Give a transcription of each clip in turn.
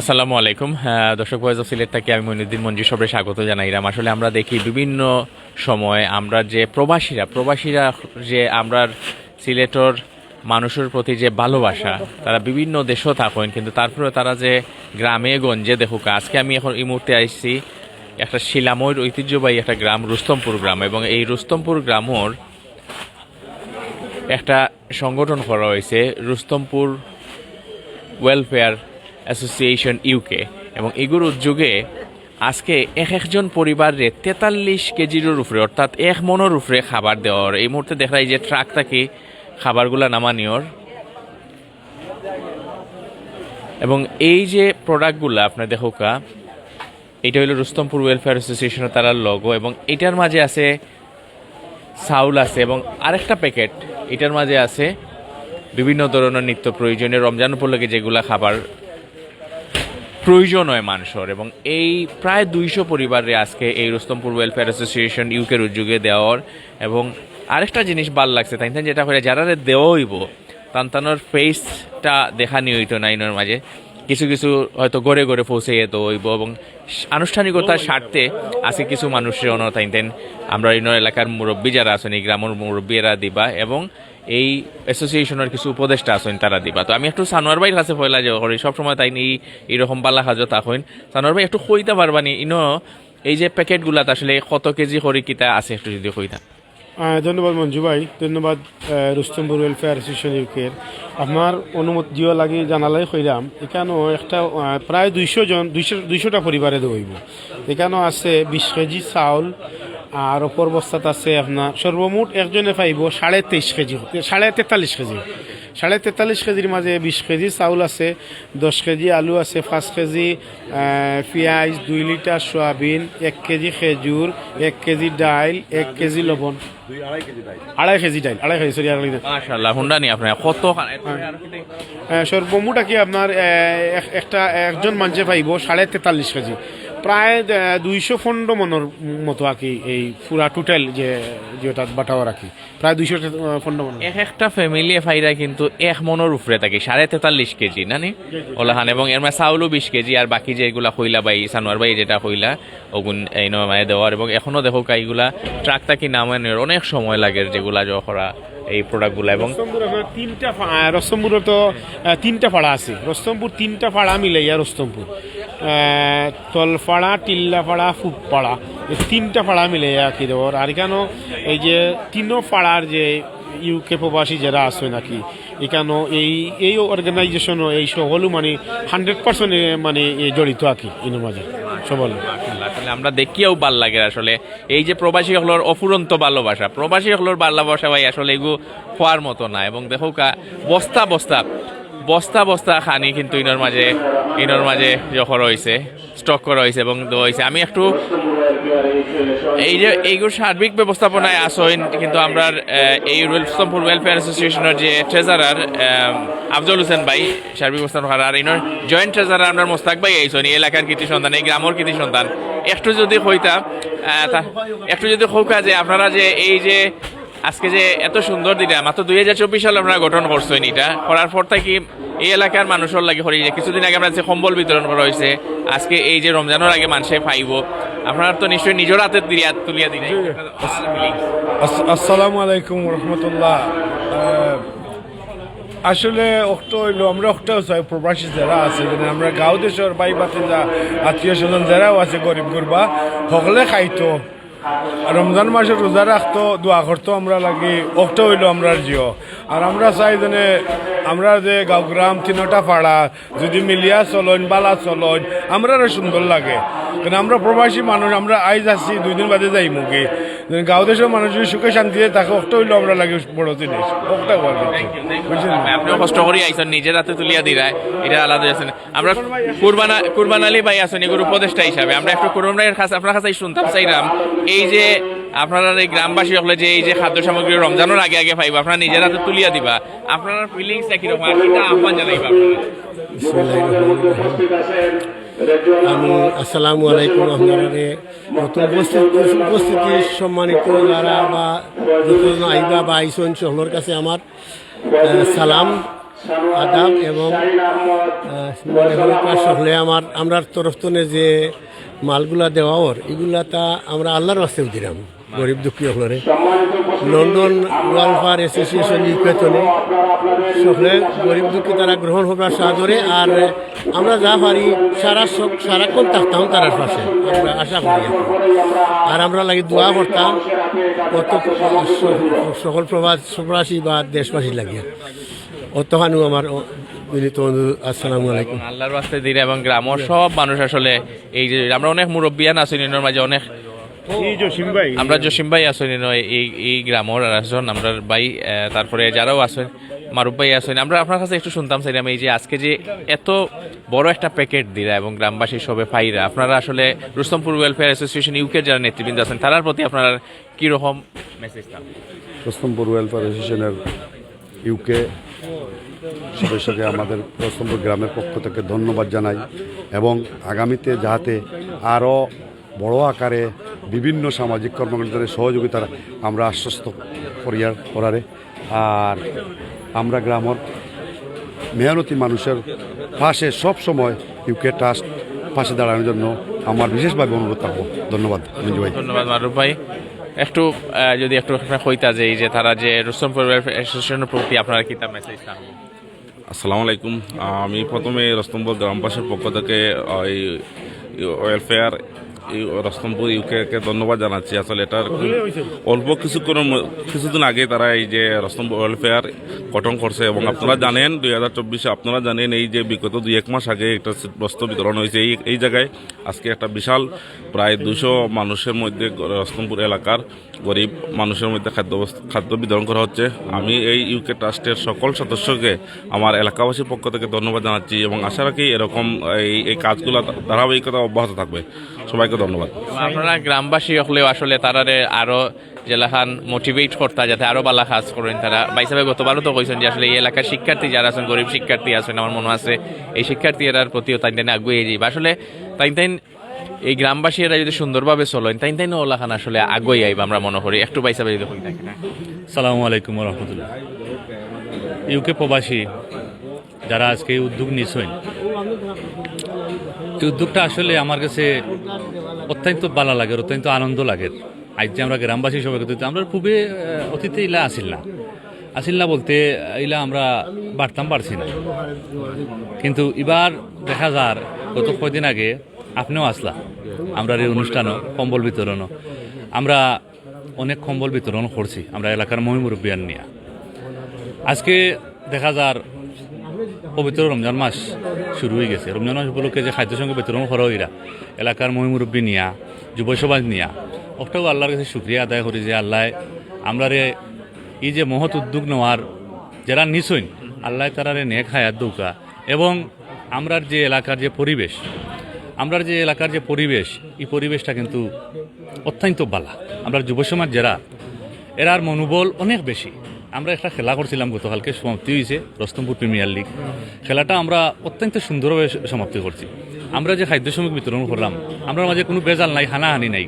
আসসালামু আলাইকুম। দর্শক ভয়েস অফ সিলেট থেকে আমি মইনুদ্দিন মঞ্জু সবরে স্বাগত জানাই। জানাইলাম আসলে আমরা দেখি বিভিন্ন সময় আমরা যে প্রবাসীরা প্রবাসীরা যে আমরা সিলেটর মানুষের প্রতি যে ভালোবাসা, তারা বিভিন্ন দেশও থাকেন, কিন্তু তারপরে তারা যে গ্রামে গঞ্জে দেখুক, আজকে আমি এখন এই মুহূর্তে আসছি একটা শিলাময়ের ঐতিহ্যবাহী একটা গ্রাম, রুস্তমপুর গ্রাম, এবং এই রুস্তমপুর গ্রামর একটা সংগঠন করা হয়েছে, রুস্তমপুর ওয়েলফেয়ার অ্যাসোসিয়েশন ইউকে এবং এগুর উদ্যোগে আজকে এক একজন পরিবারে তেতাল্লিশ কেজির উপরে অর্থাৎ এক মনের উপরে খাবার দেওয়ার। এই মুহূর্তে দেখা যায় যে ট্রাক থেকে খাবারগুলা নামানিওর এবং এই যে প্রোডাক্টগুলো আপনার দেখোকা এটা হলো রুস্তমপুর ওয়েলফেয়ার অ্যাসোসিয়েশনের তারা লগো এবং এটার মাঝে আছে চাউল আছে এবং আরেকটা প্যাকেট এটার মাঝে আছে বিভিন্ন ধরনের নিত্য প্রয়োজনীয় রমজান উপলক্ষে যেগুলা খাবার প্রয়োজন হয় মানুষের এবং এই প্রায় দুইশো পরিবারে আজকে এই রুস্তমপুর ওয়েলফেয়ার অ্যাসোসিয়েশন ইউকের উদ্যোগে দেওয়ার এবং আরেকটা জিনিস ভালো লাগছে, তাই যেটা হলে যারা দেওয়া হইব তান্তানোর ফেসটা দেখা নিয়ে হইতো না ইনোর মাঝে। কিছু কিছু হয়তো গড়ে গড়ে পৌঁছে যেত হইব এবং আনুষ্ঠানিকতার স্বার্থে আজকে কিছু মানুষের অন তাইতেন আমরা ইনোর এলাকার মুরব্বী যারা আছেন, এই গ্রামের মুরব্বীরা দিবা এবং এই অ্যাসোসিয়েশনের কিছু উপদেষ্টা আছেন, তারা দিবা। তো আমি একটু সানোয়ার ভাইয়ের কাছে পয়লা যে করি সবসময় তাই নিয়ে এইরকম বালা হাজত আছেন সানোয়ার ভাই, একটু কইতে পারবানি ইনো, এই যে প্যাকেটগুলাত আসলে কত কেজি করি কিতা আছে, একটু যদি কইতা ধন্যবাদ মঞ্জু ভাই, ধন্যবাদ রুস্তমপুর ওয়েলফেয়ার অ্যাসোসিয়েশন ইউকের আপনার অনুমতি দিও লাগি জানালাই কইলাম এখানেও একটা প্রায় দুইশো জন, দুইশো, দুইশোটা পরিবারে দইব এখানেও আছে বিশ কেজি চাউল আর অপর বস্তাত আছে আপনার সর্বমোট একজনে পাইব সাড়ে তেইশ কেজি সাড়ে তেতাল্লিশ কেজি। সাড়ে তেতাল্লিশ কেজির মাঝে বিশ কেজি চাউল আছে দশ কেজি আলু আছে পাঁচ কেজি পেঁয়াজ দুই লিটার সয়াবিন এক কেজি খেজুর এক কেজি ডাইল এক কেজি লবণ। আড়াই কেজি ডাইল আড়াই কেজি সরি আড়াই কেজি। মাশাআল্লাহ হুন্ডা নি আপনার কত আহ, সর্বমোট আর কি আপনার এক- একটা একজন মানুষে পাইব সাড়ে তেতাল্লিশ কেজি। প্রায় দুইশো পনেরো মনের মতো আর কি এই পুরা টোটাল যে যেটা বাটাও আর কি। প্রায় দুইশো পনেরো মন এক একটা ফ্যামিলি ফাইরা কিন্তু এক মনের উপরে থাকে সাড়ে তেতাল্লিশ কেজি না নি? ওলাহান এবং এর মানে চাউলও বিশ কেজি আর বাকি যে এগুলা কইলা বাই সানোয়ার বাই যেটা কইলা ওগুন এই মানে দেওয়ার এবং এখনও দেখো কাইগুলা ট্রাক তাকি নামানোর অনেক সময় লাগে যেগুলা জখরা এই প্রোডাক্টগুলা এবং তিনটা ফা- আহ, রস্তমপুরে তো তিনটা পাড়া আছে। রস্তমপুর তিনটা পাড়া মিলাইয়া রস্তমপুর তলপাড়া টিল্লাপাড়া ফুটপাড়া এই তিনটা পাড়া মিলাইয়া কি দেওয়ার আর কেন এই যে তিনো পাড়ার যে ইউকে প্রবাসী যারা আছে নাকি এখানে এই এই অর্গানাইজেশন এই সকলও মানে হান্ড্রেড পার্সেন্ট মানে জড়িত আর কি এর মাঝে। সবল। আমরা দেখিয়াও ভালো লাগে আসলে। এই যে প্রবাসী হলোর অফুরন্ত ভালোবাসা, প্রবাসী হলোর ভালোবাসা ভাই আসলে এগু খোয়ার মতো না। এবং দেখো কা, বস্তা বস্তা বস্তা বস্তা খানি কিন্তু ইনোর মাঝে ইনোর মাঝে যখন রয়েছে স্টক করা হয়েছে এবং হয়েছে আমি একটু এই যে এইগুলো সার্বিক ব্যবস্থাপনায় আসইন কিন্তু আমরা এই রুলস্তমপুর ওয়েলফেয়ার অ্যাসোসিয়েশনের যে ট্রেজারার আফজল হোসেন ভাই, সার্বিক ব্যবস্থাপনা আর ইনোর জয়েন্ট ট্রেজারার আমরা মোস্তাক ভাই আইসন এই এলাকার কৃতি সন্তান, এই গ্রামের কৃতি সন্তান। একটু যদি হইতা একটু যদি হৌকা যে আপনারা যে এই যে আজকে যে এত সুন্দর দিনে, মাত্র দুই হাজার চব্বিশ সালে আমরা গঠন করছেন এটা করার পর থেকে এই এলাকার মানুষের লাগে হরি কিছুদিন আগে আমরা যে কম্বল বিতরণ করা হয়েছে, আজকে এই যে রমজানের আগে মানুষে পাইব। আপনারা তো নিশ্চয়ই নিজের হাতে তুলিয়া তুলিয়া দিন আসসালামু আলাইকুম রহমতুল্লাহ আসলে অক্ট হইল, আমরা অক্ট চাই, প্রবাসী যারা আছে মানে আমরা গাঁও দেশের বাই বাতি আত্মীয় স্বজন যারাও আছে, গরিব গুরবা, সকলে খাইতো। রমজান মাসে রোজা রাখতো, দোয়া করতো আমরা লাগি অক্ট হইল আমরা জিও। আর আমরা চাই যেনে আমরা যে গাঁও গ্রাম তিনটা পাড়া, যদি মিলিয়া চলন, বালা চলন আমরা সুন্দর লাগে। কারণ আমরা প্রবাসী মানুষ আমরা আইজ আসছি দুই দিন বাদে যাই মুখে। গাঁও দেশের মানুষ যদি সুখে শান্তিতে থাকে অক্ট হইল আমরা লাগে বড় জিনিস। অক্টা বুঝছেন? আপনিও কষ্ট করি আইসন নিজের হাতে তুলিয়া দিরায় এটা আলাদা আছেন আমরা কুরবানা কুরবান আলী ভাই আছেন এগুলো উপদেষ্টা হিসাবে। আমরা একটু কুরবান কাছে আপনার কাছে শুনতাম চাইলাম এই যে আপনারা এই গ্রামবাসী হলে যে এই যে খাদ্য সামগ্রী রমজানের আগে আগে পাইবা আপনারা নিজের হাতে তুলিয়া দিবা। আপনার ফিলিংসটা কীরকম আর কিটা আহ্বান জানাইবা আপনারা। আমি আসসালামু আলাইকুম আপনারা নতুন উপস্থিতি সম্মানিত যারা বা নতুন আইবা বা আইসন সকলের কাছে আমার সালাম, আদাব এবং সকলে আমার, আমরার তরফ যে মালগুলা দেওয়া ওর, এগুলা তা আমরা আল্লাহর বাস্তেও দিলাম। গরিব দুঃখী সকলরে লন্ডন ওয়েলফেয়ার অ্যাসোসিয়েশন ইউকেতনে সকলে গরিব দুঃখী তারা গ্রহণ হবার সাদরে আর আমরা যা পারি সারা সব সারাক্ষণ থাকতাম তারার পাশে আমরা আশা করি। আর আমরা লাগে দোয়া করতাম কত সকল প্রবাস প্রবাসী বা দেশবাসী লাগিয়া অতখানু আমার মিলিত আসসালামু আলাইকুম। আল্লাহর রাস্তায় দিলে এবং গ্রামের সব মানুষ আসলে এই যে আমরা অনেক মুরব্বিয়ান আছি নিনোর মাঝে অনেক আমরা জসিম ভাই আছেন নয় এই এই গ্রামের আর একজন আমরা ভাই তারপরে যারাও আসেন মারুফ ভাই আছেন আমরা আপনার কাছে একটু শুনতাম চাইলাম এই যে আজকে যে এত বড় একটা প্যাকেট দিলা এবং গ্রামবাসী সবে পাইরা আপনারা আসলে রুস্তমপুর ওয়েলফেয়ার অ্যাসোসিয়েশন ইউকের যারা নেতৃবৃন্দ আছেন তার প্রতি আপনারা কীরকম মেসেজ থাকবে রস্তমপুর ওয়েলফেয়ার অ্যাসোসিয়েশনের ইউকে সদস্যকে আমাদের রস্তমপুর গ্রামের পক্ষ থেকে ধন্যবাদ জানাই এবং আগামীতে যাহাতে আরও বড় আকারে বিভিন্ন সামাজিক কর্মকাণ্ডের সহযোগিতার আমরা আশ্বস্ত করিয়ার করারে। আর আমরা গ্রামের মেহনতি মানুষের পাশে সব সময় ইউকে ট্রাস্ট পাশে দাঁড়ানোর জন্য আমার বিশেষভাবে অনুরোধ থাকব। ধন্যবাদ মঞ্জু ভাই। ধন্যবাদ মারুফ ভাই। একটু যদি একটু কইতা যে এই যে তারা যে রুস্তমপুর ওয়েলফেয়ার অ্যাসোসিয়েশনের প্রতি আপনারা কি তার মেসেজ থাকবে? আসসালামু আলাইকুম। আমি প্রথমে রস্তমপুর গ্রামবাসীর পক্ষ থেকে ওয়েলফেয়ার রস্তমপুর ইউকেকে ধন্যবাদ জানাচ্ছি। আসলে এটার অল্প কিছুক্ষণ কিছুদিন আগে তারা এই যে রস্তমপুর ওয়েলফেয়ার গঠন করছে এবং আপনারা জানেন, দুই হাজার চব্বিশে আপনারা জানেন এই যে বিগত দুই এক মাস আগে একটা বস্ত্র বিতরণ হয়েছে। এই এই জায়গায় আজকে একটা বিশাল প্রায় দুশো মানুষের মধ্যে রস্তমপুর এলাকার গরিব মানুষের মধ্যে খাদ্য খাদ্য বিতরণ করা হচ্ছে। আমি এই ইউকে ট্রাস্টের সকল সদস্যকে, আমার এলাকাবাসীর পক্ষ থেকে ধন্যবাদ জানাচ্ছি এবং আশা রাখি এরকম এই এই কাজগুলো ধারাবাহিকতা অব্যাহত থাকবে। সবাইকে ধন্যবাদ। আপনারা গ্রামবাসী হলেও আসলে তারারে আরও জেলাখান মোটিভেট করতা যাতে আরও বালা কাজ করেন তারা। বাইসাবে গতবারও তো কইছেন যে আসলে এই এলাকার শিক্ষার্থী যারা আছেন গরিব শিক্ষার্থী আছেন আমার মনে আছে এই শিক্ষার্থী এরার প্রতিও তাই তাই আগুয়ে যাই আসলে তাই তাই এই গ্রামবাসী এরা যদি সুন্দরভাবে চলেন তাই তাই ওলাখান আসলে আগুয়ে আইব আমরা মনে করি। একটু বাইসাবে যদি হই থাকে না। সালামু আলাইকুম রহমতুল্লাহ। ইউকে প্রবাসী যারা আজকে এই উদ্যোগ নিয়েছেন এই উদ্যোগটা আসলে আমার কাছে অত্যন্ত ভালো লাগে অত্যন্ত আনন্দ লাগে। আজ যে আমরা গ্রামবাসী সবাই কিন্তু আমরা খুবই অতীতে ইলা আসিল না। আসিল না বলতে ইলা আমরা বাড়তাম পারছি না। কিন্তু এবার দেখা যার, গত কয়দিন আগে আপনিও আসলা। আমরা এই অনুষ্ঠানও, কম্বল বিতরণও। আমরা অনেক কম্বল বিতরণ করছি, আমরা এলাকার মহিমুরব্বিয়ান নিয়ে। আজকে দেখা যার পবিত্র রমজান মাস শুরু হয়ে গেছে। রমজান মাস উপলক্ষে যে খাদ্য সঙ্গে বিতরণ করা হইরা এলাকার মহিমুরব্বী নিয়া যুব সমাজ নিয়া ওটাও আল্লাহর কাছে শুক্রিয়া আদায় করি যে আল্লাহ আমরা রে এই যে মহৎ উদ্যোগ নেওয়ার যারা নিছইন আল্লাহ তারারে নেক হায়াত দৌকা এবং আমরার যে এলাকার যে পরিবেশ আমরার যে এলাকার যে পরিবেশ এই পরিবেশটা কিন্তু অত্যন্ত বালা। আমরা যুব সমাজ যারা এরার মনোবল অনেক বেশি আমরা একটা খেলা করছিলাম গতকালকে, সমাপ্তি হয়েছে, রস্তমপুর প্রিমিয়ার লিগ খেলাটা আমরা অত্যন্ত সুন্দরভাবে সমাপ্তি করছি। আমরা যে খাদ্য শ্রমিক বিতরণ করলাম, আমরা মাঝে কোনো বেজাল নাই, হানাহানি নাই।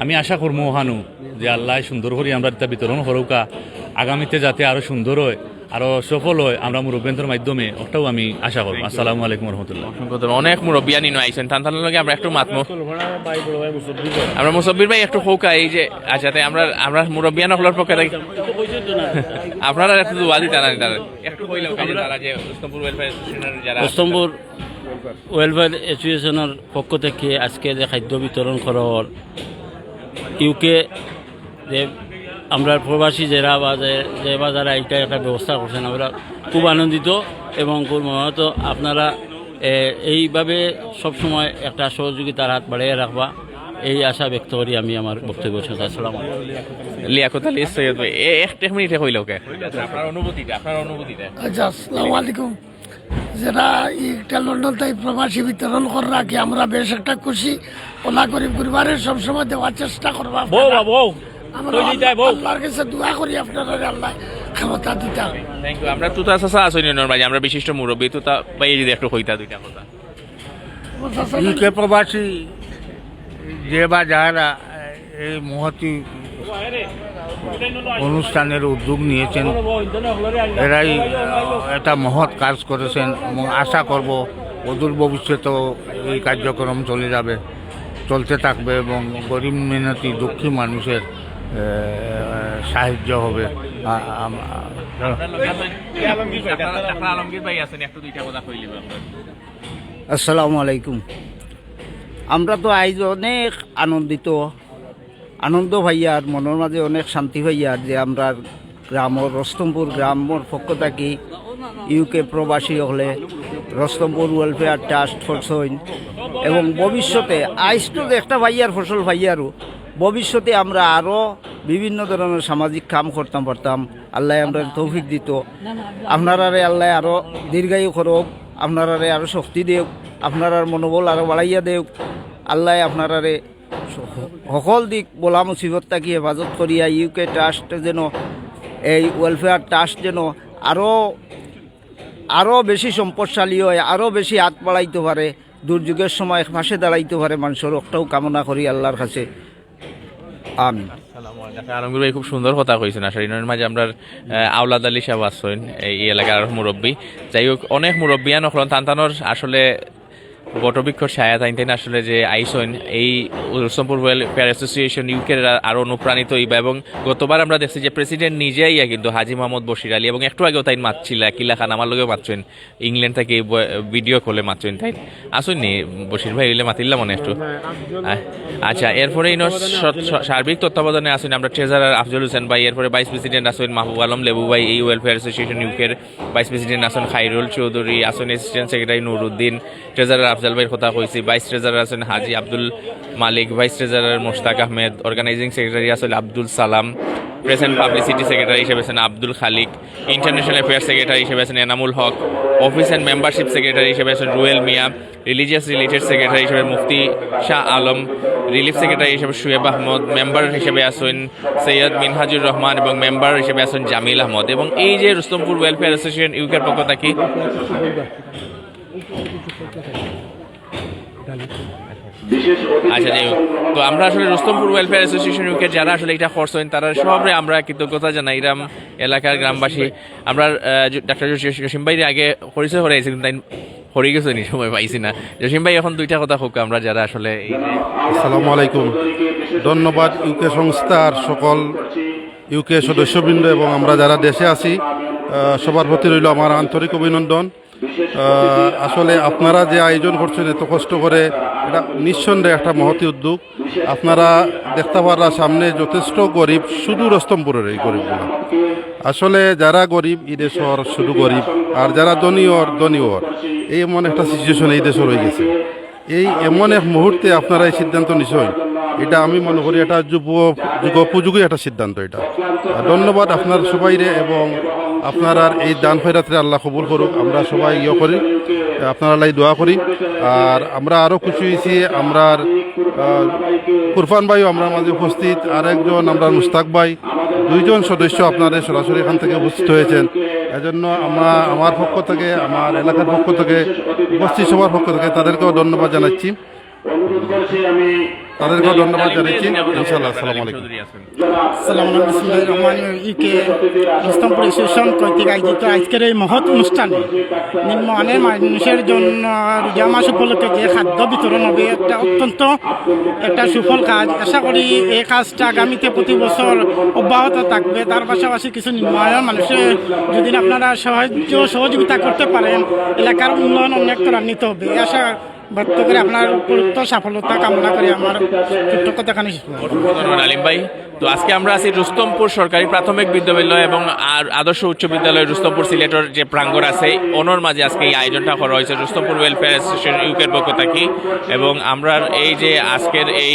আমি আশা করব হানু যে আল্লাহ সুন্দর করে আমরা বিতরণ করৌকা, আগামীতে যাতে আরও সুন্দর হয়। আরও সফল হয় আমরা মুরব্বেন্দ্রের মাধ্যমে ওটাও আমি আশা করব। আসসালামু আলাইকুম রহমতুল্লাহ। অসংখ্য ধন্যবাদ। অনেক মুরব্বিয়ানি নয় আইছেন। তান তানের লগে আমরা একটু মাতমো আমরা মুসব্বির ভাই একটু হৌকা এই যে আচ্ছা তাই আমরা আমরা মুরব্বিয়ান হলার পক্ষে থাকি। আপনারা একটু দোয়া দিতে না একটু কইলাম কাজে তারা যে উস্তমপুর ওয়েলফেয়ার অ্যাসোসিয়েশনের যারা অস্তম্বর ওয়েলফেয়ার অ্যাসোসিয়েশনের পক্ষ থেকে আজকে যে খাদ্য বিতরণ করার ইউকে যে আমরা প্রবাসী যারা বা বা যারা এটা একটা ব্যবস্থা করছেন আমরা খুব আনন্দিত এবং খুব মনত আপনারা এইভাবে সবসময় একটা সহযোগিতার হাত বাড়িয়ে রাখবা এই আশা ব্যক্ত করি আমি আমার বক্তব্য শেষ আসসালামু লিয়াকত আলী সৈয়দ ভাই এ এক এক মিনিটে কইলাও কে? আপনার অনুভূতিটা আপনার অনুভূতিটা। আচ্ছা আসসালামু আলাইকুম। যারা একটা লন্ডন তাই প্রবাসী বিতরণ করার আগে আমরা বেশ একটা খুশি ওলা গরিব পরিবারের সবসময় দেওয়ার চেষ্টা করব আল্লাহর কাছে দোয়া করি আপনারা আল্লাহ ক্ষমতা দিতা থ্যাংক ইউ আমরা তুতা চাচা আছো নিয়র মাঝে আমরা বিশিষ্ট মুরব্বী তুতা ভাই যদি একটু কইতা দুইটা কথা। ইউকে প্রবাসী যে বা যারা এই মহতি অনুষ্ঠানের উদ্যোগ নিয়েছেন এরাই একটা মহৎ কাজ করেছেন এবং আশা করব অদূর ভবিষ্যতেও এই কার্যক্রম চলে যাবে চলতে থাকবে এবং গরিব মিনতি দুঃখী মানুষের সাহায্য হবে। আসসালামু আলাইকুম। আমরা তো আজ অনেক আনন্দিত। আনন্দ ভাইয়ার মনের মাঝে অনেক শান্তি ভাইয়ার যে আমরা গ্রামর, রস্তমপুর গ্রামর পক্ষ থাকি ইউকে প্রবাসী হলে রস্তমপুর ওয়েলফেয়ার ট্রাস্ট ফরসইন এবং ভবিষ্যতে আইস তো একটা ভাইয়ার ফসল ভাইয়ারও। ভবিষ্যতে আমরা আরও বিভিন্ন ধরনের সামাজিক কাম করতাম পারতাম আল্লাহ আমরা তৌফিক দিত। আপনারারে আল্লাহ আরও দীর্ঘায়ু করুক, আপনারারে আরও শক্তি দেওক আপনার মনোবল আরও বাড়াইয়া দেওক আল্লাহ আপনারারে সকল দিক বলা মুসিবত থাকি হেফাজত করিয়া ইউকে ট্রাস্ট যেন, এই ওয়েলফেয়ার ট্রাস্ট যেন আরও আরও বেশি সম্পদশালী হয় আরও বেশি হাত বাড়াইতে পারে। দুর্যোগের সময় পাশে দাঁড়াইতে পারে মানুষের রক্তও কামনা করি আল্লাহর কাছে। আমি আলমগীর ভাই, খুব সুন্দর কথা কইছেন। আসলে ইনের মাঝে আমরা আওলাদ আলী সাহেব আসছেন এই এলাকার মুরব্বী। যাই হোক, অনেক মুরব্বিয়ান হলেন তান্তানোর আসলে বটবৃক্ষ ছায়া তাইন আসলে যে আইসন, এই রুস্তমপুর ওয়েলফেয়ার অ্যাসোসিয়েশন ইউকের আরও অনুপ্রাণিত হইবা এবং গতবার আমরা দেখছি যে প্রেসিডেন্ট নিজেই কিন্তু হাজি মোহাম্মদ বশির আলী এবং একটু আগেও তাই মাতছিল কিলা খান আমার লগেও মাতছেন, ইংল্যান্ড থেকে ভিডিও কলে মাতছেন তাই আসুননি বশির ভাই হইলে মাতিল্লা মনে একটু? আচ্ছা এরপরে ইনো সার্বিক তত্ত্বাবধানে আসেন, আমরা ট্রেজারার আফজল হোসেন ভাই, এরপরে ভাইস প্রেসিডেন্ট আসুন মাহবুব আলম, লেবু ভাই, এই ওয়েলফেয়ার অ্যাসোসিয়েশন ইউকের ভাইস প্রেসিডেন্ট আসেন খাইরুল চৌধুরী, আসেন assistant secretary Nuruddin treasurer Afzal ভাইয়ের কথা কইছি। ভাইস ট্রেজারার আছেন Haji Abdul Malik vice treasurer Mushtaq Ahmed organising secretary আসেন Abdul Salam press publicity secretary হিসেবে আছেন Abdul Khaliq international affairs secretary হিসেবে আছেন Enamul Haque office and membership secretary হিসেবে আছেন Ruel Mia religious related secretary হিসেবে Mufti Shah Alam relief secretary হিসেবে Shoaib Ahmad member হিসেবে আছেন সৈয়দ মিনহাজুর রহমান এবং মেম্বার হিসেবে আছেন জামিল আহমদ। এবং এই যে রুস্তমপুর ওয়েলফেয়ার অ্যাসোসিয়েশন ইউকের পক্ষ থেকে আচ্ছা যাই তো আমরা আসলে রুস্তমপুর ওয়েলফেয়ার অ্যাসোসিয়েশন ইউকে যারা আসলে এটা করছেন তারা সবরে আমরা কৃতজ্ঞতা জানাই। এরাম এলাকার গ্রামবাসী। আমরা ডাক্তার জসিম ভাই আগে পরিচয় করে আইছি তাই হরি গেছে নি সময় পাইছি না। জসিম ভাই এখন দুইটা কথা হোক আমরা যারা আসলে আসসালামু আলাইকুম। ধন্যবাদ ইউকে সংস্থার সকল ইউকে সদস্যবৃন্দ এবং আমরা যারা দেশে আছি সবার প্রতি রইল আমার আন্তরিক অভিনন্দন। আসলে আপনারা যে আয়োজন করছেন এত কষ্ট করে এটা নিঃসন্দেহে একটা মহতি উদ্যোগ। আপনারা দেখতে পারা সামনে যথেষ্ট গরিব শুধু রস্তমপুরের এই গরিবগুলো। আসলে যারা গরিব এই দেশের শুধু গরিব আর যারা ধনীয়র ধনীয়র এই এমন একটা সিচুয়েশন এই দেশে রয়ে গেছে। এই এমন এক মুহূর্তে আপনারা এই সিদ্ধান্ত নিশ্চয় এটা আমি মনে করি এটা যুব যুগোপযোগী একটা সিদ্ধান্ত এটা। ধন্যবাদ আপনার সবাইরে এবং আপনার আর এই দান ফেরাতে আল্লাহ কবুল করুক। আমরা সবাই ইয়ে করি, আপনারা লাই দোয়া করি। আর আমরা আরও খুশি হয়েছি, আমরা কুরফান ভাইও আমরা মাঝে উপস্থিত আর একজন আমরা মুস্তাক ভাই, দুইজন সদস্য আপনাদের সরাসরি এখান থেকে উপস্থিত হয়েছেন। এজন্য আমরা আমার পক্ষ থেকে, আমার এলাকার পক্ষ থেকে, উপস্থিত সবার পক্ষ থেকে তাদেরকেও ধন্যবাদ জানাচ্ছি। তাদেরকেও ধন্যবাদ জানাচ্ছি। ইনশাল্লাহ আসসালামু আলাইকুম। চৌধুরী আছেন সালাম বিসমুল্লাহ রহমান। ইকে ইসলামপুর কর্তৃক আয়োজিত আজকের এই মহৎ অনুষ্ঠানে নিম্নমানের মানুষের জন্য রোজা মাস উপলক্ষে যে খাদ্য বিতরণ হবে একটা অত্যন্ত একটা সুফল কাজ। আশা করি এই কাজটা আগামীতে প্রতি বছর অব্যাহত থাকবে। তার পাশাপাশি কিছু নিম্নমানের মানুষের যদি আপনারা সাহায্য সহযোগিতা করতে পারেন এলাকার উন্নয়ন অনেক ত্বরান্বিত হবে। আশা ব্যক্ত করে আপনার উপযুক্ত সফলতা কামনা করে আমার ছোট্ট ধন্যবাদ, আলিম ভাই। তো আজকে আমরা আছি রুস্তমপুর সরকারি প্রাথমিক বিদ্যালয় এবং আদর্শ উচ্চ বিদ্যালয় রুস্তমপুর সিলেটের যে প্রাঙ্গণ আছে অনর মাঝে আজকে এই আয়োজনটা করা হয়েছে। রুস্তমপুর ওয়েলফেয়ার অ্যাসোসিয়েশন ইউকের পক্ষ থেকে এবং আমরা এই যে আজকের এই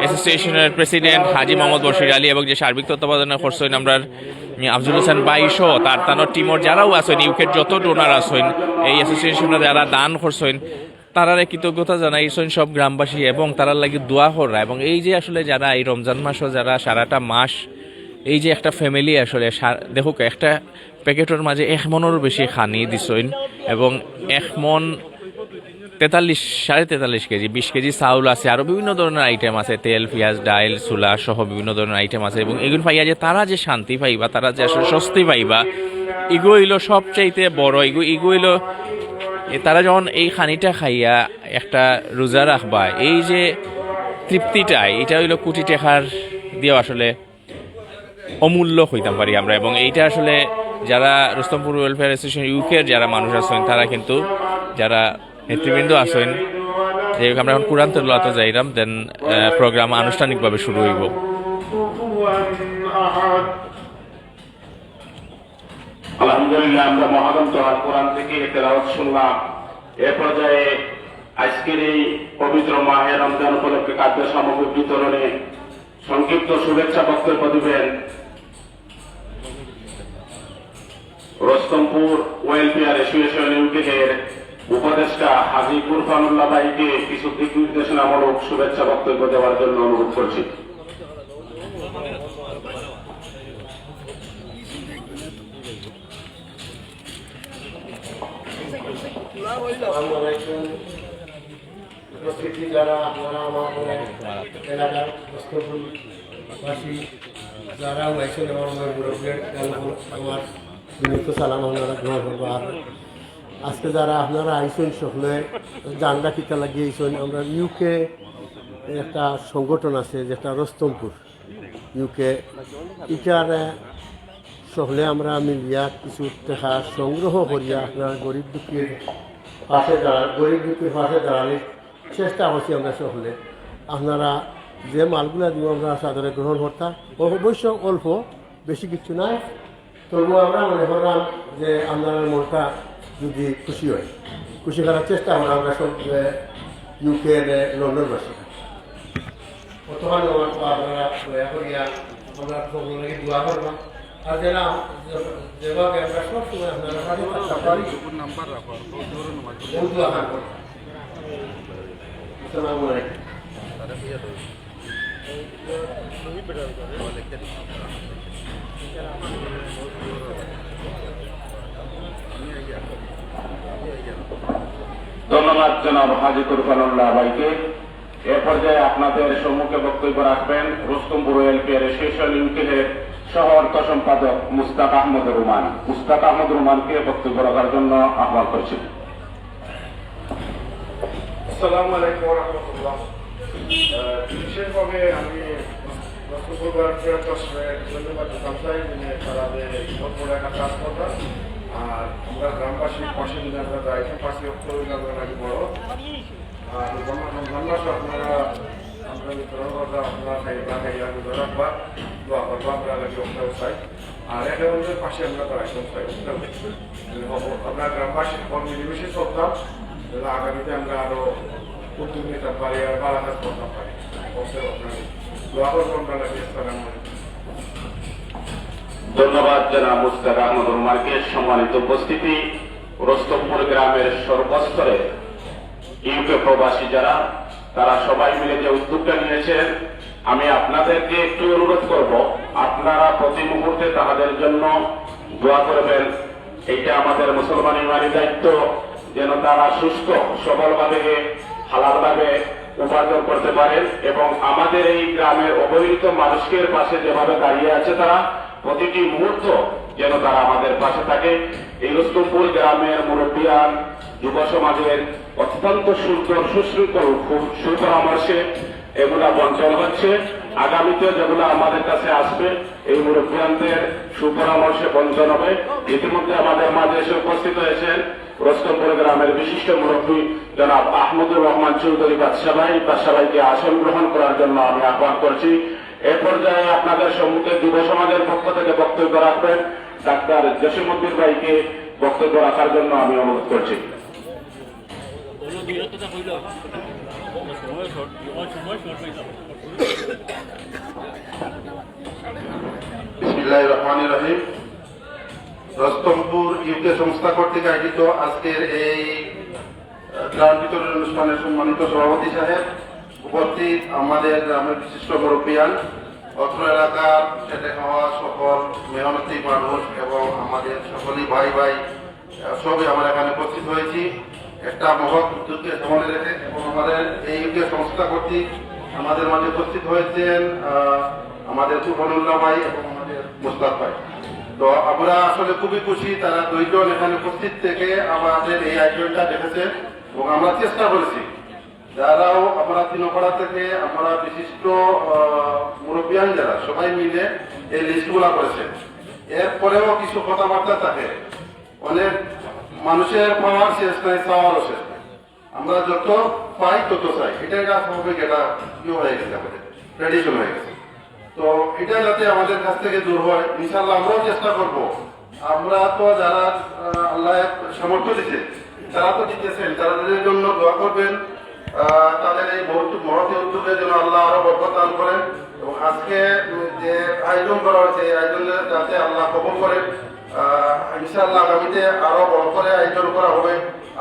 অ্যাসোসিয়েশনের প্রেসিডেন্ট হাজি মোহাম্মদ বশির আলী এবং যে সার্বিক তত্ত্বাবধানে করছেন আমরা আফজুল হোসেন বাইশো তার তানোর টিমর যারাও আছেন ইউকের যত ডোনার আছেন, এই অ্যাসোসিয়েশনে যারা দান করছেন তারারে কৃতজ্ঞতা জানাইছেন সব গ্রামবাসী এবং তারার লাগি দোয়া করা। এবং এই যে আসলে যারা এই রমজান মাসও যারা সারাটা মাস এই যে একটা ফ্যামিলি আসলে দেখুক একটা প্যাকেটের মাঝে এক মনেরও বেশি খানি দিছইন এবং এক মন তেতাল্লিশ, সাড়ে তেতাল্লিশ কেজি, বিশ কেজি চাউল আছে আরও বিভিন্ন ধরনের আইটেম আছে, তেল, পেঁয়াজ, ডাইল, চুলা সহ বিভিন্ন ধরনের আইটেম আছে এবং এগুলো পাইয়া যে তারা যে শান্তি পাইবা, তারা যে আসলে স্বস্তি পাইবা, ইগো হইল সবচাইতে বড়, ইগো ইগো হইল তারা যখন এই খানিটা খাইয়া একটা রোজা রাখবা, এই যে তৃপ্তিটা, এটা হইল কোটি টাকার দিয়েও আসলে অমূল্য হইতাম পারি আমরা। এবং এইটা আসলে যারা রুস্তমপুর ওয়েলফেয়ার অ্যাসোসিয়েশন ইউকের যারা মানুষ আছেন, তারা কিন্তু যারা নেতৃবৃন্দ আছেন, যে আমরা এখন কুরান্ত লতা যাইলাম দেন প্রোগ্রাম আনুষ্ঠানিকভাবে শুরু হইব। আলহামদুলিল্লাহ, আমরা মহাগ্রন্থ আল কোরআন থেকে তেলাওয়াত শুনলাম। এ পর্যায়ে আজকের এই পবিত্র মাহে রমজান উপলক্ষে খাদ্য সামগ্রী বিতরণে সংক্ষিপ্ত শুভেচ্ছা বক্তব্য দিবেন রস্তমপুর ওয়েলফেয়ার অ্যাসোসিয়েশন ইউকের উপদেষ্টা হাজি কুরফানুল্লাহ ভাইকে কিছু দিক নির্দেশনামূলক শুভেচ্ছা বক্তব্য দেওয়ার জন্য অনুরোধ করছি উপস্থিতি যারা আপনারা আমার এলাকার বাসী যারা হয়েছেন আমার আমার মুরব্বীর আমার বিনীত সালাম আপনারা গ্রহণ করব আর আজকে যারা আপনারা আইসেন সকলে, জানলা কিতা লাগিয়েছেন, আমরা ইউকে একটা সংগঠন আছে যেটা রস্তমপুর ইউকে ইটার সকলে আমরা মিলিয়া কিছু টাকা সংগ্রহ করিয়া আপনার গরিব দুঃখীর পাশে দাঁড়া, গরিব দুঃখীর পাশে দাঁড়ালে চেষ্টা করছি আমরা সকলে। আপনারা যে মালগুলা দিব আমরা সাদরে গ্রহণ করতাম অবশ্য অল্প, বেশি কিছু নাই। তবুও আমরা মনে করলাম যে আপনার মনটা যদি খুশি হয় খুশি করার চেষ্টা আমরা আমরা সব ইউকে লন্ডনবাসী বর্তমানে আমার তো আপনারা দয়া করিয়া আমরা সকলকে দোয়া করলাম আর যারা যেভাবে আমরা সব সময় আপনারা পাশে পারি দোয়া করব আসসালামু আলাইকুম ধন্যবাদ জনাব হাজি কুরবানুল্লাহ ভাইকে। এ পর্যায়ে আপনাদের সম্মুখে বক্তব্য রাখবেন রুস্তমপুর এলপিআর অ্যাসোসিয়েশন ইউকেলের সহ অর্থ সম্পাদক মুস্তাক আহমদ রুমান। মুস্তাক আহমদ রুমানকে বক্তব্য রাখার জন্য আহ্বান করছি। বিশেষভাবে আমি ধন্যবাদ দিতাম চাই তারা যে কাজ করতাম আর আমরা গ্রামবাসীর পাশে যদি আমরা দায়িত্ব পাশে আমরা নাকি বড়। আর মাসে আপনারা বিতরণ করবা আপনারা খাই না খাই রাখবা, দোয়া করবা আমরা চাই আর একে অন্যের পাশে আমরা দায়িত্ব চাই আমরা গ্রামবাসীর কম মিলেমিশে আগামীতে আমরা আরও উদ্যোগ নিতে পারি আর ভালো কাজ করতে পারি। অবশ্যই আপনার দোয়া করব আমরা ধন্যবাদ জনাব মুস্তাক আহমদ রুমানকে সম্মানিত উপস্থিতি। রস্তমপুর গ্রামের সর্বস্তরে ইউকে প্রবাসী যারা, তারা সবাই মিলে যে উদ্যোগটা নিয়েছেন, আমি আপনাদেরকে একটু অনুরোধ করব, আপনারা প্রতি মুহূর্তে তাদের জন্য দোয়া করবেন। এটা আমাদের মুসলমান ইমানি দায়িত্ব, যেন তারা সুস্থ, সবলভাবে, হালালভাবে উপার্জন করতে পারেন এবং আমাদের এই গ্রামের অবহেলিত মানুষের পাশে যেভাবে দাঁড়িয়ে আছে তারা প্রতিটি মুহূর্ত যেন তারা আমাদের পাশে থাকে। এই রস্তমপুর গ্রামের মুরব্বিয়ান যুব সমাজের অত্যন্ত সুন্দর, সুশৃঙ্খল সুপরামর্শে এগুলা বঞ্চন হচ্ছে। আগামীতে যেগুলো আমাদের কাছে আসবে, এই মুরব্বিয়ানদের সুপরামর্শে বঞ্চন হবে। ইতিমধ্যে আমাদের মাঝে এসে উপস্থিত হয়েছেন রস্তমপুর গ্রামের বিশিষ্ট মুরব্বী জনাব আহমদুর রহমান চৌধুরী বাদশাহ ভাই। আসন গ্রহণ করার জন্য আমি আহ্বান করছি। এ পর্যায়ে আপনাদের সম্মুখে যুব সমাজের পক্ষ থেকে বক্তব্য রাখবেন ডাক্তার জসিমুদ্দিন ভাইকে বক্তব্য রাখার জন্য আমি অনুরোধ করছি। রস্তমপুর ইউকে সংস্থা কর্তৃক আয়োজিত আজকের এই গ্রাম বিতরণ অনুষ্ঠানের সম্মানিত সভাপতি সাহেব উপস্থিত আমাদের গ্রামের বিশিষ্ট মুরব্বিয়ান, অত্র এলাকার খেটে খাওয়া সকল মেহনতি মানুষ এবং আমাদের সকলেই ভাই ভাই সবই আমরা এখানে উপস্থিত হয়েছি। একটা মহৎ উদ্যোগকে সামনে রেখে এবং আমাদের এই ইউকে সংস্থা কর্তৃক আমাদের মাঝে উপস্থিত হয়েছেন আমাদের সুবনুল্লাহ ভাই এবং আমাদের মুস্তাক ভাই। তো আমরা আসলে খুবই খুশি তারা দুইজন এখানে উপস্থিত থেকে আমাদের এই আয়োজনটা দেখেছে এবং আমরা চেষ্টা করেছি। যারাও আমরা তিনপাড়া থেকে আমরা বিশিষ্ট মুরব্বিয়ান যারা, সবাই মিলে এই লিস্টগুলা করেছে। এরপরেও কিছু কথাবার্তা থাকে। অনেক মানুষের পাওয়ার শেষ নাই চাওয়ারও শেষ নাই আমরা যত পাই তত চাই। এটা একটা স্বাভাবিক এটা ইয়ে হয়ে গেছে আমাদের ট্রেডিশন হয়ে গেছে। তো এটা যাতে আমাদের কাছ থেকে দূর হয় ইনশাল্লাহ আমরাও চেষ্টা করব। আমরা তো যারা আল্লাহ সামর্থ্য দিচ্ছে তারা তো দিতেছেন, তাদের জন্য দোয়া করবেন। তাদের এই মহতি উদ্যোগের জন্য আল্লাহ আরও বরকত দান করেন এবং আজকে যে আয়োজন করা হয়েছে, এই আয়োজনে যাতে আল্লাহ কবল করেন ইনশাআল্লাহ আগামীতে আরও বড় করে আয়োজন করা হবে।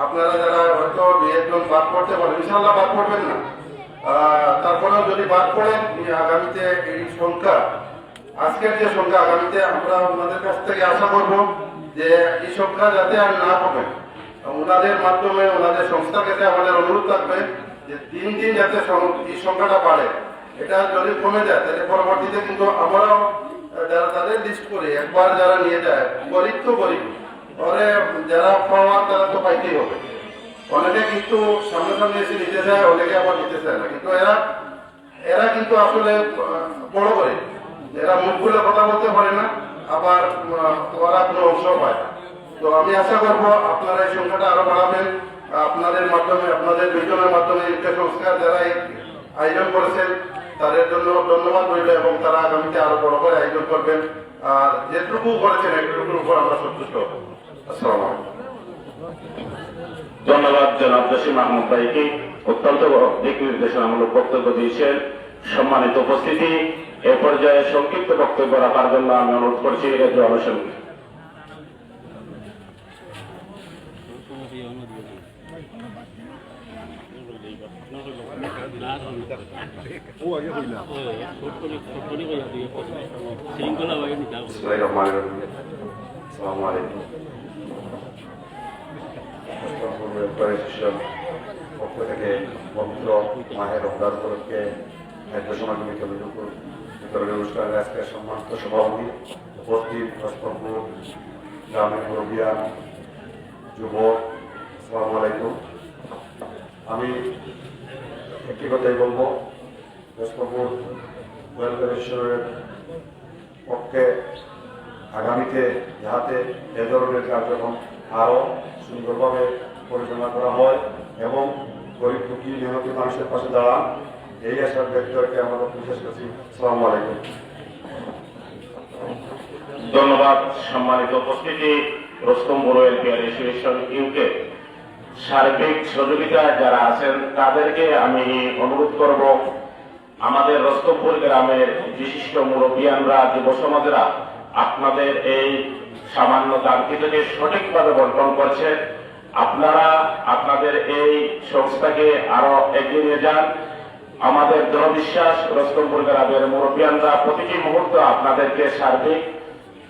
আপনারা যারা হয়তো একজন বাদ পড়তে পারেন, ইনশাআল্লাহ বাদ পড়বেন না। তারপরেও যদি বাদ পড়েন আগামীতে এই সংখ্যা, আজকের যে সংখ্যা আগামীতে আমরা ওনাদের কাছ থেকে আশা করব যে এই সংখ্যা যাতে আর না কমে। ওনাদের মাধ্যমে ওনাদের সংস্থার কাছে আমাদের অনুরোধ থাকবে যে দিন দিন যাতে এই সংখ্যাটা বাড়ে। এটা যদি কমে যায়, তাহলে পরবর্তীতে কিন্তু আমরাও যারা তাদের লিস্ট করে, একবার যারা নিয়ে যায়, গরিব তো গরিব, পরে যারা পাওয়ার তারা তো পাইতেই হবে। অনেকে কিন্তু সামনে সামনে এসে নিতে চায়, অনেকে আবার নিতে চায় না। কিন্তু এরা এরা কিন্তু আসলে বড় করে এরা মুখ খুলে কথা বলতে পারে না, আবার ওরা কোনো অংশ পায় না। তো আমি আশা করব আপনারা এই সংখ্যাটা আরও বাড়াবেন। আপনাদের মাধ্যমে, আপনাদের দুজনের মাধ্যমে ইনকা সংস্কার যারা আয়োজন করেছেন, তাদের জন্য ধন্যবাদ রইল এবং তারা আগামীতে আরও বড় করে আয়োজন করবেন। আর যেটুকু করেছেন একটুকুর উপর আমরা সন্তুষ্ট আলাইকুম। ধন্যবাদ জনাব জসিম আহমদ ভাইকে। অত্যন্ত দিক নির্দেশনামূলক বক্তব্য দিয়েছেন। সম্মানিত উপস্থিতি, এ পর্যায়ে সংক্ষিপ্ত বক্তব্য রাখার জন্য আমি অনুরোধ করছি রেজু আলোচন শৃঙ্খলা হয়ে নিতে হবে আসসালামু আলাইকুম। পক্ষ থেকে পবিত্র মাহের রমজান উপলক্ষে খাদ্য সামগ্রী বিতরণের অনুষ্ঠানের আজকে সম্মানিত সভাপতি উপস্থিত রাষ্ট্রপুর গ্রামের মুরব্বিয়ান যুবক আসসালামু আলাইকুম। আমি একটি কথাই বলব। ঈশ্বরের পক্ষে আগামীতে যাতে এ ধরনের কার্যক্রম আরও সুন্দরভাবে পরিচালনা করা হয় এবং গরিব দুঃখী নিহত মানুষের পাশে দাঁড়ান, এই আশার ব্যক্ত রেখে আমরা বিশেষ করছি। সালামু আলাইকুম। ধন্যবাদ সম্মানিত উপস্থিতি। রোস্তম বড়োয়ের পেয়ার অ্যাসোসিয়েশন ইউকে সার্বিক সহযোগিতায় যারা আছেন, তাদেরকে আমি অনুরোধ করব আমাদের রস্তমপুর গ্রামের বিশিষ্ট মুরব্বিয়ানরা যুব সমাজরা আপনাদের এই সামান্য দানটিকে সঠিকভাবে বন্টন করছে। আপনারা আপনাদের এই সংস্থাকে আরও এগিয়ে নিয়ে যান। আমাদের দৃঢ় বিশ্বাস রস্তমপুর গ্রামের মুরব্বিয়ানরা প্রতিটি মুহূর্ত আপনাদেরকে সার্বিক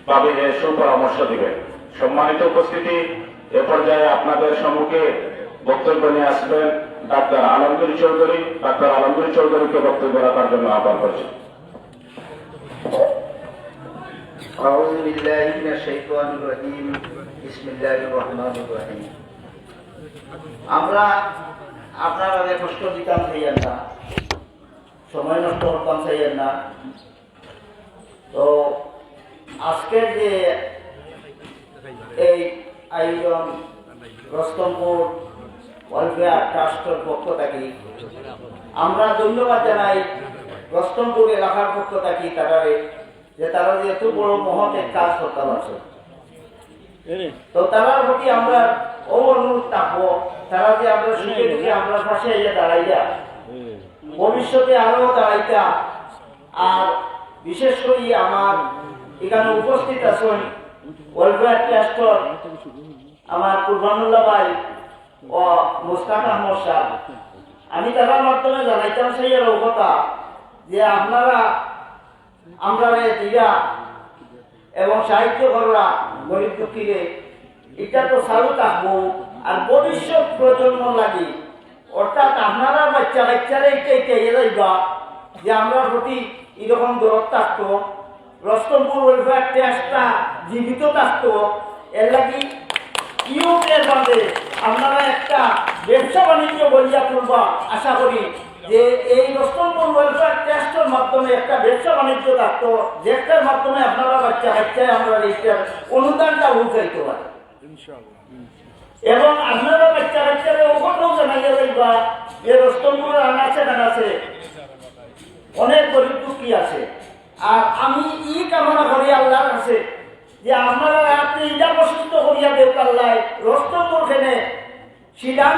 ভাবে সুপরামর্শ দিবেন। সম্মানিত উপস্থিতি, এ পর্যায়ে আপনাদের সম্মুখে বক্তব্য নিয়ে আসবেন ডাক্তার আলমগীর চৌধুরী ডাক্তার আলমগীর চৌধুরীকে বক্তব্য রাখার জন্য আহ্বান করছি أعوذ بالله من الشيطان الرجيم بسم الله الرحمن الرحيم আমরা আপনারা কষ্ট দিতাম চাইয়েন না সময় নষ্ট করতাম চাইয়েন না তো আজকের যে এই আয়োজন রস্তমপুর ওয়েলফেয়ার ট্রাস্টের পক্ষ থেকে। আমরা ধন্যবাদ জানাই রস্তমপুর এলাকার পক্ষ থেকে তারা যে তারা যে এত বড় মহৎ কাজ করতে পারছে। তো তারার প্রতি আমরা ও অনুরোধ থাকব। তারা যে আমরা সুখে দুঃখে আমরা পাশে এসে দাঁড়াইয়া ভবিষ্যতে আরও দাঁড়াইতা। আর বিশেষ করে আমার এখানে উপস্থিত আছেন ওয়েলফেয়ার ট্রাস্টর আমার কুরবানুল্লাহ ভাই ও মুস্তাক আহমদ সাহ আমি তার মাধ্যমে জানাইতাম, সেই এর কথা যে আপনারা আমরা দিরা এবং সাহিত্য কররা গরিব দুঃখীরে, এটা তো চালু থাকব আর ভবিষ্যৎ প্রজন্ম লাগি, অর্থাৎ আপনারা বাচ্চা বাচ্চারা এইটা এইটা যাইবা যে আমরা প্রতি এরকম দরদ থাকতো, রস্তমপুর ওয়েলফেয়ার ট্রাস্টটা জীবিত থাকতো। এর লাগি ইউকের বাদে আপনারা একটা ব্যবসা বাণিজ্য বলিয়া তুলবা, আশা করি যে এই রস্তমপুর ওয়েলফেয়ার ট্রাস্টের মাধ্যমে একটা ব্যবসা বাণিজ্য থাকতো যেটার মাধ্যমে আপনারা বাচ্চা বাচ্চায় আমরা এইটার অনুদানটা উঠাইতে পারি। এবং আপনারা বাচ্চা বাচ্চারা ওখানেও জানাইয়া যাইবা যে রস্তমপুর আনাচে আনাচে অনেক গরিব দুঃখী আছে। আর আমি ই কামনা করি আল্লাহর কাছে যে আপনারা আপনি এটা প্রসিদ্ধ করিয়া দেউকাল্লাই রস্তমপুর খেনে শিলাম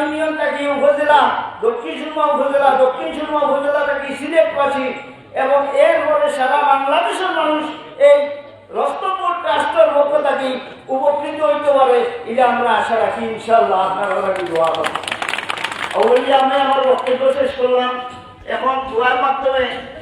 ইউনিয়ন থাকি উপজেলা? দক্ষিণ সুরমা উপজেলা, দক্ষিণ সুরমা উপজেলা থাকি সিলেটবাসী? এবং এরপরে সারা বাংলাদেশের মানুষ এই রস্তমপুর ট্রাস্টের পক্ষ থাকি উপকৃত হইতে পারে এটা আমরা আশা রাখি ইনশাল্লাহ আপনারা লাগি দোয়া অবশ্যই আমি আমার বক্তব্য শেষ করলাম। এখন দোয়ার মাধ্যমে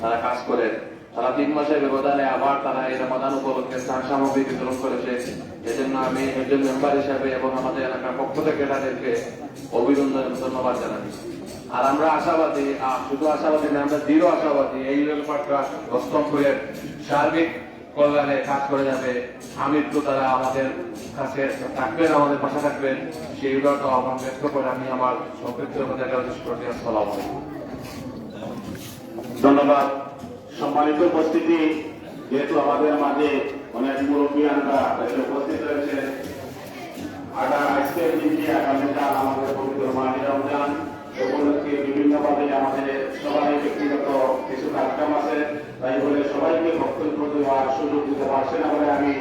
তারা কাজ করেন। তারা তিন মাসের ব্যবধানে আবার তারা এই রমাদান উপলক্ষে ত্রাণ সামগ্রী বিতরণ করেছে। এজন্য আমি একজন মেম্বার হিসাবে এবং আমাদের এলাকার পক্ষ থেকে তাদেরকে অভিনন্দন ধন্যবাদ জানাই আর আমরা আশাবাদী শুধু আশাবাদী না, আমরা দৃঢ় আশাবাদী, এই ব্যাপারটা রস্তমপুরের সার্বিক কল্যাণে কাজ করে যাবে। আমৃত্যু তারা আমাদের কাছে থাকবেন, আমাদের পাশে থাকবেন। সেই উদারতা আহ্বান ব্যক্ত করে আমি আমার সংক্ষিপ্ত আলাইকুম। ধন্যবাদ। সম্মানিত উপস্থিতি, যেহেতু আমাদের মাঝে অনেক মুরব্বীয়ানরা এখানে উপস্থিত রয়েছে আগাম আজকের দিনটি আগামীকাল আমাদের পবিত্র মাহে রমজান। উপলক্ষে বিভিন্নভাবে আমাদের সবাই ব্যক্তিগত কিছু কাজকাম আছে, তাই বলে সবাইকে বক্তব্য দেওয়ার সুযোগ দিতে পারছেন বলে আমি